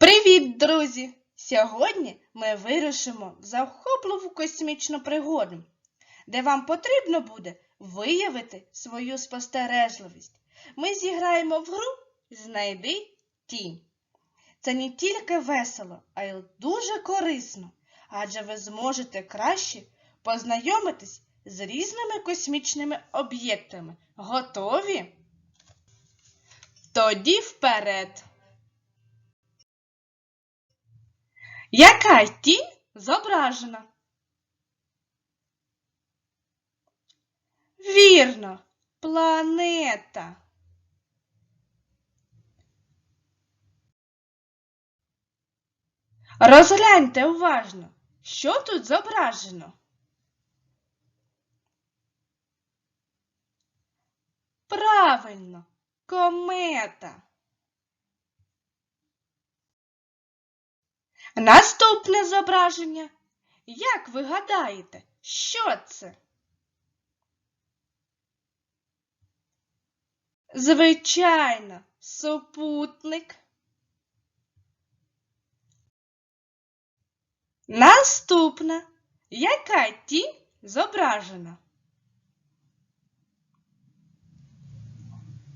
Привіт, друзі! Сьогодні ми вирушимо в захопливу космічну пригоду, де вам потрібно буде виявити свою спостережливість. Ми зіграємо в гру Знайди тінь. Це не тільки весело, а й дуже корисно, адже ви зможете краще познайомитись з різними космічними об'єктами. Готові? Тоді вперед! Яка тінь зображена? Вірно, планета. Розгляньте уважно, що тут зображено. Правильно, комета. Наступне зображення. Як ви гадаєте, що це? Звичайно, супутник. Наступна. Яка тінь зображена?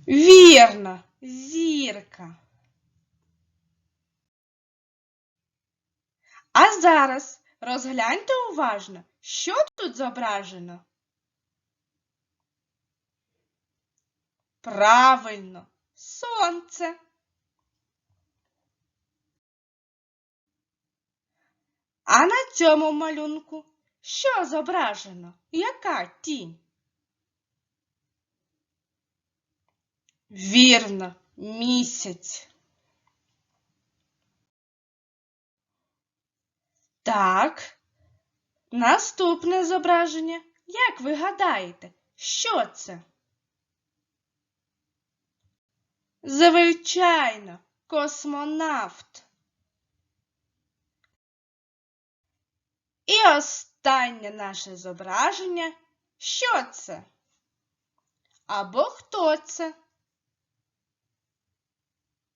Вірно, зірка. А зараз розгляньте уважно, що тут зображено. Правильно, сонце. А на цьому малюнку що зображено? Яка тінь? Вірно, місяць. Так. Наступне зображення. Як ви гадаєте, що це? Звичайно, космонавт. І останнє наше зображення. Що це? Або хто це?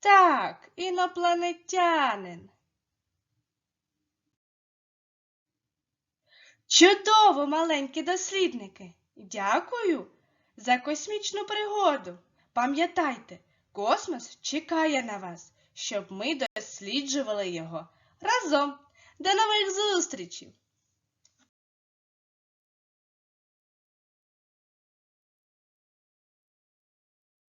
Так, інопланетянин. Чудово, маленькі дослідники! Дякую за космічну пригоду. Пам'ятайте, космос чекає на вас, щоб ми досліджували його разом. До нових зустрічей!